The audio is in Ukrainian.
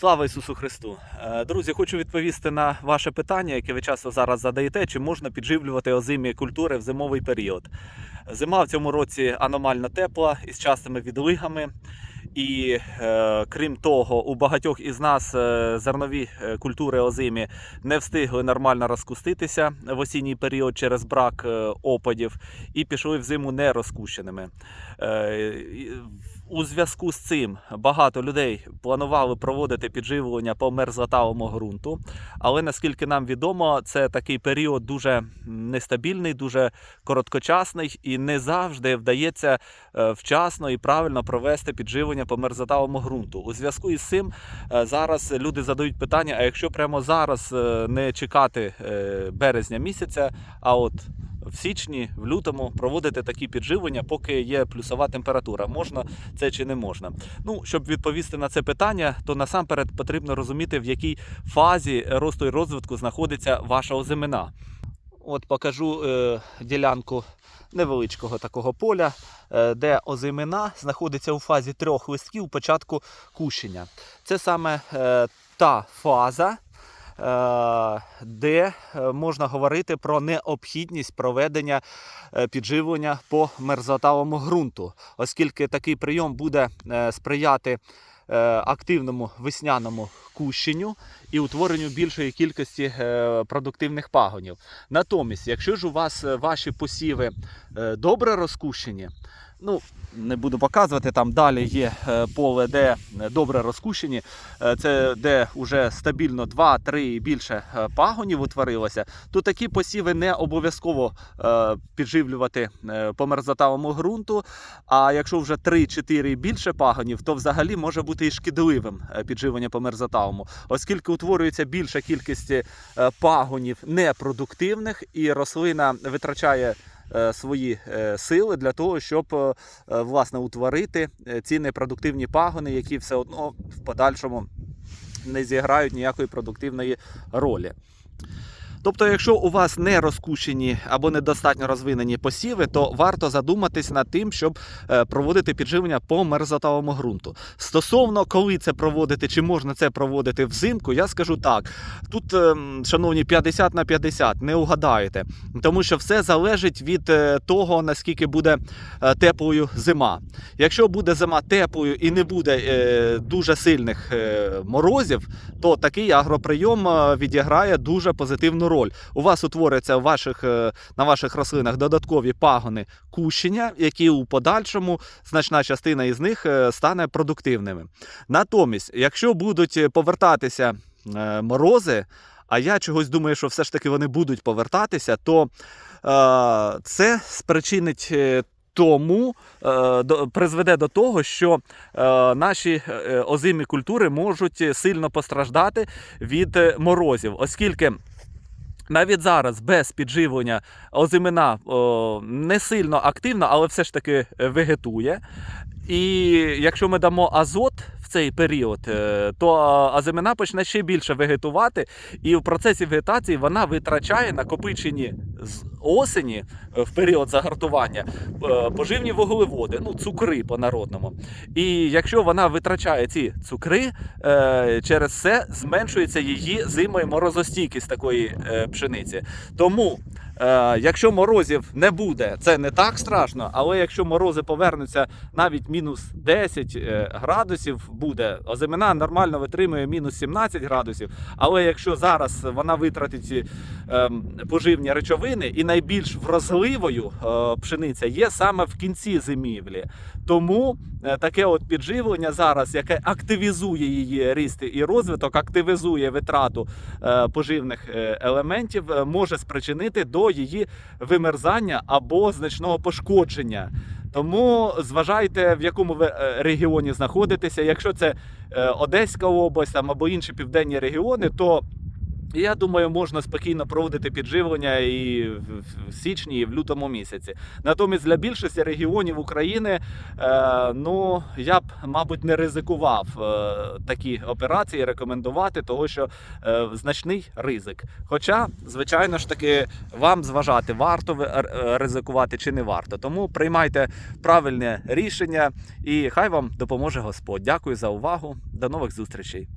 Слава Ісусу Христу! Е, Друзі, хочу відповісти на ваше питання, яке ви часто зараз задаєте, чи можна підживлювати озимі культури в зимовий період. Зима в цьому році аномально тепла із частими відлигами. І е, крім того, у багатьох із нас е, зернові е, культури озимі не встигли нормально розкуститися в осінній період через брак е, опадів і пішли в зиму не розкущеними. Е, у зв'язку з цим багато людей планували проводити підживлення по мерзлотавому ґрунту, але наскільки нам відомо, це такий період дуже нестабільний, дуже короткочасний і не завжди вдається е, вчасно і правильно провести підживлення по мерзлотавому ґрунту. У зв'язку із цим е, зараз люди задають питання: а якщо прямо зараз е, не чекати березня місяця, а от в січні, в лютому проводити такі підживлення, поки є плюсова температура. Можна це чи не можна? Ну, щоб відповісти на це питання, то насамперед потрібно розуміти, в якій фазі росту і розвитку знаходиться ваша озимина. От покажу е, ділянку невеличкого такого поля, е, де озимина знаходиться у фазі трьох листків початку кущення. Це саме е, та фаза, де е, можна говорити про необхідність проведення е, підживлення по мерзлотавому ґрунту, оскільки такий прийом буде е, сприяти е, активному весняному кущенню і утворенню більшої кількості е, продуктивних пагонів. Натомість, якщо ж у вас е, ваші посіви е, добре розкущені, ну не буду показувати, там далі є е, поле, де е, добре розкущені, е, це де вже стабільно 2-3 і більше пагонів утворилося, то такі посіви не обов'язково підживлювати по мерзотавому ґрунту. А якщо вже 3-4 і більше пагонів, то взагалі може бути і шкідливим підживлення по мерзотавому, оскільки утворюється більша кількість пагонів непродуктивних, і рослина витрачає свої е, сили для того, щоб е, е, власне утворити е, ці непродуктивні пагони, які все одно в подальшому не зіграють ніякої продуктивної ролі. Тобто, якщо у вас не розкущені або недостатньо розвинені посіви, то варто задуматись над тим, щоб е, проводити підживлення по мерзотавому ґрунту. Стосовно коли це проводити, чи можна це проводити взимку, я скажу так: тут, ем, шановні, 50 на 50, не угадаєте, тому що все залежить від е, того, наскільки буде е, теплою зима. Якщо буде зима теплою і не буде дуже сильних морозів, то такий агроприйом відіграє дуже позитивну роль. У вас утворяться ваших, е, на ваших рослинах додаткові пагони кущення, які у подальшому значна частина із них е, стане продуктивними. Натомість, якщо будуть е, повертатися морози, а я чогось думаю, що все ж таки вони будуть повертатися, то е, це спричинить. Тому призведе до того, що наші озимі культури можуть сильно постраждати від морозів, оскільки навіть зараз без підживлення озимина о, не сильно активна, але все ж таки е, вегетує. І якщо ми дамо азот цей період, е, то а, почне ще більше вегетувати, і в процесі вегетації вона витрачає накопичені з осені е, в період загартування е, поживні вуглеводи, ну цукри по-народному. І якщо вона витрачає ці цукри, через це зменшується її зимою морозостійкість такої пшениці. Тому, якщо морозів не буде, це не так страшно, але якщо морози повернуться навіть мінус 10 е, градусів, буде озимина нормально витримує мінус 17 градусів. Але якщо зараз вона витратить ці ем, поживні речовини, і найбільш вразливою е, пшениця є саме в кінці зимівлі. Тому е, таке от підживлення зараз, яке активізує її ріст і розвиток, активізує витрату е, поживних е, елементів, е, може спричинити до її вимерзання або значного пошкодження. Тому зважайте, в якому ви е, регіоні знаходитеся. Якщо це е, Одеська область там, або інші південні регіони, то я думаю, можна спокійно проводити підживлення і в січні, і в лютому місяці. Натомість для більшості регіонів України, е, ну я б, мабуть, не ризикував е, такі операції рекомендувати, того що е, значний ризик. Хоча, звичайно ж таки, вам зважати, варто ризикувати чи не варто. Тому приймайте правильне рішення, і хай вам допоможе Господь. Дякую за увагу. До нових зустрічей.